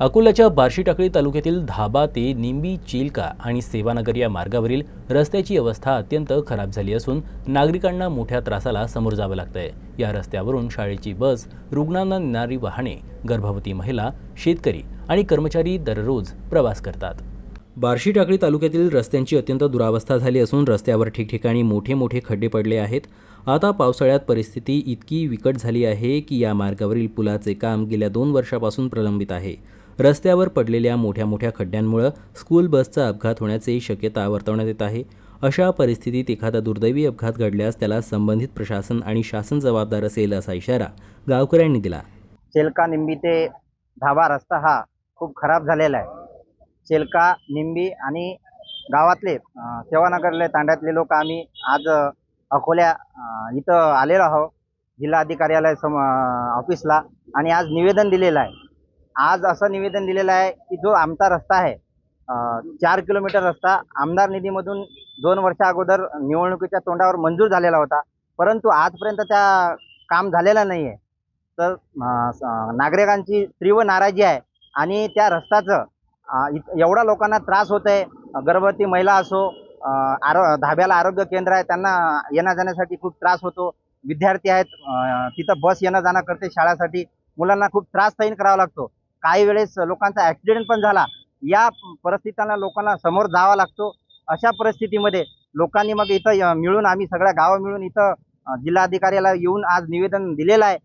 अकोल्याच्या बार्शी टाकळी तालुक्यातील धाबा ते निंबी चिलका आणि सेवानगर या मार्गावरील रस्त्याची अवस्था अत्यंत खराब झाली असून नागरिकांना मोठ्या त्रासाला समोर जावं लागतंय. या रस्त्यावरून शाळेची बस रुग्णांना नेणारी वाहने गर्भवती महिला शेतकरी आणि कर्मचारी दररोज प्रवास करतात. बार्शी टाकळी तालुक्यातील रस्त्यांची अत्यंत दुरावस्था झाली असून रस्त्यावर ठिकठिकाणी मोठे मोठे खड्डे पडले आहेत. आता पावसाळ्यात परिस्थिती इतकी विकट झाली आहे की या मार्गावरील पुलाचे काम गेल्या दोन वर्षापासून प्रलंबित आहे. रस्त्यावर पडलेल्या मोठ्या मोठ्या खड्ड्यांमुळं स्कूल बसचा अपघात होण्याची शक्यता वर्तवण्यात येत आहे. अशा परिस्थितीत एखादा दुर्दैवी अपघात घडल्यास त्याला संबंधित प्रशासन आणि शासन जबाबदार असेल असा इशारा गावकऱ्यांनी दिला. शेलका निंबी ते धावा रस्ता हा खूप खराब झालेला आहे. शेलका निंबी आणि गावातले सेवानगरले तांड्यातले लोक आम्ही आज अकोल्या इथं आलेलो आहोत. जिल्हाधिकार्यालय सम ऑफिसला आणि आज निवेदन दिलेलं आहे. आज असं निवेदन दिलेलं आहे की जो आमचा रस्ता आहे चार किलोमीटर रस्ता आमदार निधीमधून दोन वर्षा अगोदर निवडणुकीच्या तोंडावर मंजूर झालेला होता. परंतु आजपर्यंत त्या काम झालेलं नाही आहे तर नागरिकांची तीव्र नाराजी आहे आणि त्या रस्त्याचं एवढा लोकांना त्रास होत आहे गर्भवती महिला असो आरो धाब्याला आरोग्य केंद्र आहे त्यांना येण्या जाण्यासाठी खूप त्रास होतो. विद्यार्थी आहेत तिथं बस येणं जाणं करते शाळेसाठी. मुलांना खूप त्रास सहन करावा लागतो. काही वेळेस लोकांचा ॲक्सिडेंट पण झाला. या परिस्थितीला लोकांना समोर जावा लागतो. अशा परिस्थितीमध्ये लोकांनी मग इथं मिळून आम्ही सगळ्या गावं मिळून इथं जिल्हाधिकाऱ्याला येऊन आज निवेदन दिलेलं आहे.